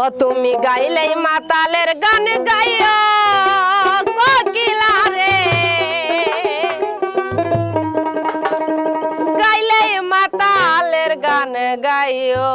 ও তুমি গাইলে মাতালের গান গাইও কোকিলা রে। গাইলে মাতালের গান গাইও।